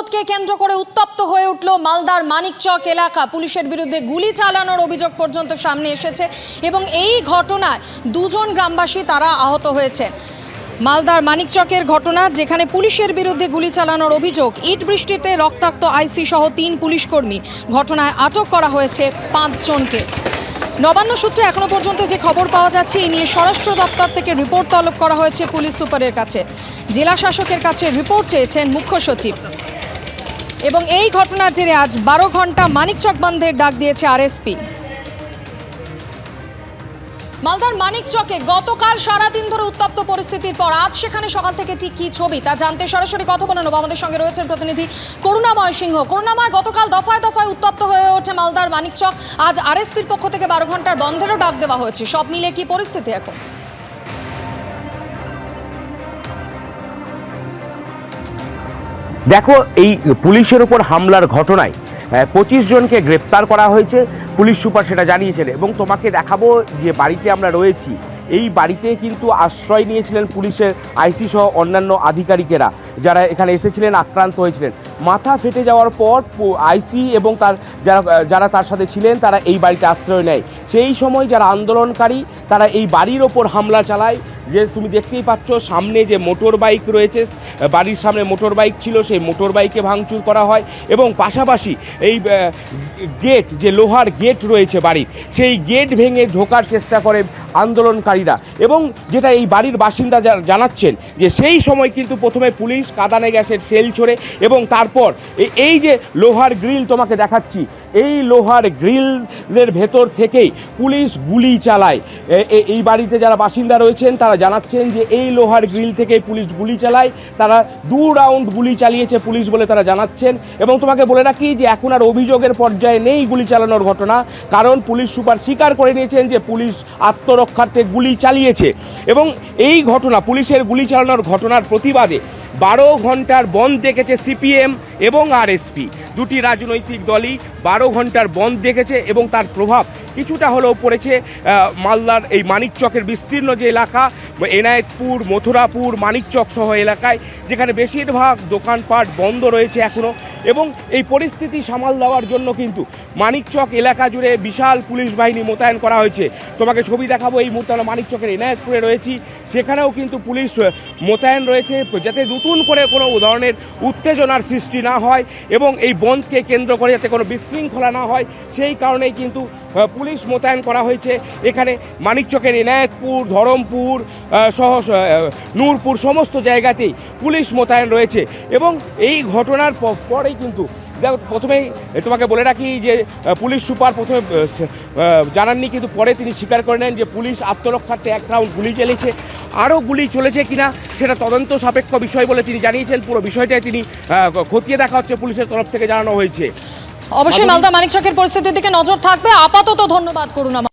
অবরোধকে কেন্দ্র করে উত্তপ্ত হয়ে উঠল মালদার মানিকচক এলাকা। পুলিশের বিরুদ্ধে গুলি চালানোর অভিযোগ পর্যন্ত সামনে এসেছে এবং এই ঘটনায় দুজন গ্রামবাসী তারা আহত হয়েছেন মালদার মানিকচকের ঘটনা, যেখানে পুলিশের বিরুদ্ধে গুলি চালানোর অভিযোগ, ইট বৃষ্টিতে রক্তাক্ত আইসি সহ তিন পুলিশকর্মী। ঘটনায় আটক করা হয়েছে পাঁচজনকে নবান্ন সূত্রে এখনও পর্যন্ত যে খবর পাওয়া যাচ্ছে এই নিয়ে স্বরাষ্ট্র দপ্তর থেকে রিপোর্ট তলব করা হয়েছে পুলিশ সুপারের কাছে। জেলা শাসকের কাছে রিপোর্ট চেয়েছেন মুখ্য সচিব। এবং এই ঘটনার জেরে আজ বারো ঘণ্টা মানিকচক বন্ধের ডাক দিয়েছে আরএসপি। মালদার মানিকচকে গতকাল সারাদিন ধরে উত্তপ্ত পরিস্থিতির পর আজ সেখানে সকাল থেকে ঠিক কি ছবি তা জানতে সরাসরি কথা বলে নেব। আমাদের সঙ্গে রয়েছেন প্রতিনিধি করুণাময় সিংহ। করুণাময়, গতকাল দফায় দফায় উত্তপ্ত হয়ে ওঠে মালদার মানিকচক আজ আরএসপির পক্ষ থেকে বারো ঘণ্টার বন্ধেরও ডাক দেওয়া হয়েছে। সব মিলে কি পরিস্থিতি এখন? দেখো, এই পুলিশের উপর হামলার ঘটনায় পঁচিশ জনকে গ্রেপ্তার করা হয়েছে। পুলিশ সুপার সেটা জানিয়েছেন এবং তোমাকে দেখাবো যে বাড়িতে আমরা রয়েছি। এই বাড়িতে কিন্তু আশ্রয় নিয়েছিলেন পুলিশের আইসি সহ অন্যান্য আধিকারিকেরা, যারা এখানে এসেছিলেন, আক্রান্ত হয়েছিলেন। মাথা ফেটে যাওয়ার পর আইসি এবং তার যারা যারা তার সাথে ছিলেন, তারা এই বাড়িতে আশ্রয় নেয়। সেই সময় যারা আন্দোলনকারী, তারা এই বাড়ির ওপর হামলা চালায়। যে তুমি দেখতেই পাচ্ছ, সামনে যে মোটর বাইক রয়েছে, বাড়ির সামনে মোটর বাইক ছিল, সেই মোটর বাইকে ভাঙচুর করা হয় এবং পাশাপাশি এই গেট, যে লোহার গেট রয়েছে বাড়ির, সেই গেট ভেঙে ঢোকার চেষ্টা করে আন্দোলনকারীরা। এবং যেটা এই বাড়ির বাসিন্দা জানাচ্ছেন, যে সেই সময় কিন্তু প্রথমে পুলিশ কাদানে গ্যাসের সেল ছোড়ে এবং তারপর এই যে লোহার গ্রিল তোমাকে দেখাচ্ছি, এই লোহার গ্রিলের ভেতর থেকেই পুলিশ গুলি চালায়। এই বাড়িতে যারা বাসিন্দা রয়েছেন, তারা জানাচ্ছেন যে এই লোহার গ্রিল থেকেই পুলিশ গুলি চালায়। তারা দু রাউন্ড গুলি চালিয়েছে পুলিশ বলে তারা জানাচ্ছেন। এবং তোমাকে বলে রাখি যে এখন আর অভিযোগের পর্যায়ে নেই গুলি চালানোর ঘটনা, কারণ পুলিশ সুপার স্বীকার করে নিয়েছেন যে পুলিশ আত্মরক্ষার্থে গুলি চালিয়েছে। এবং এই ঘটনা, পুলিশের গুলি চালানোর ঘটনার প্রতিবাদে বারো ঘণ্টার বন্ধ দেখেছে সিপিএম এবং আরএসপি। দুটি রাজনৈতিক দলই বারো ঘণ্টার বন্ধ দেখেছে এবং তার প্রভাব কিছুটা হলেও পড়েছে মালদার এই মানিকচকের বিস্তীর্ণ যে এলাকা, এনায়েতপুর, মথুরাপুর, মানিকচক সহ এলাকায়, যেখানে বেশিরভাগ দোকানপাট বন্ধ রয়েছে এখনও এবং এই পরিস্থিতি সামাল দেওয়ার জন্য কিন্তু মানিকচক এলাকা জুড়ে বিশাল পুলিশ বাহিনী মোতায়েন করা হয়েছে। তোমাকে ছবি দেখাবো এই মুহূর্তে আমরা মানিকচকের এনায়েতপুরে রয়েছি। সেখানেও কিন্তু পুলিশ মোতায়েন রয়েছে যাতে নতুন করে কোনো ধরনের উত্তেজনার সৃষ্টি না হয় এবং এই বন্ধকে কেন্দ্র করে যাতে কোনো বিশৃঙ্খলা না হয়। সেই কারণেই কিন্তু পুলিশ মোতায়েন করা হয়েছে। এখানে মানিকচকের এনায়েতপুর ধরমপুর সহ নূরপুর সমস্ত জায়গাতেই পুলিশ মোতায়েন রয়েছে। এবং এই ঘটনার পরেই কিন্তু দেখো প্রথমেই তোমাকে বলে রাখি যে পুলিশ সুপার প্রথমে জানাননি কিন্তু পরে তিনি স্বীকার করে নেন যে পুলিশ আত্মরক্ষার্থে এক রাউন্ড গুলি চালিয়েছে। আরও গুলি চলেছে কিনা সেটা তদন্ত সাপেক্ষ বিষয় বলে তিনি জানিয়েছেন। পুরো বিষয়টাই তিনি খতিয়ে দেখা হচ্ছে পুলিশের তরফ থেকে জানানো হয়েছে। অবশ্যই মালদা মানিক চকের পরিস্থিতির দিকে নজর থাকবে। আপাতত ধন্যবাদ করুণা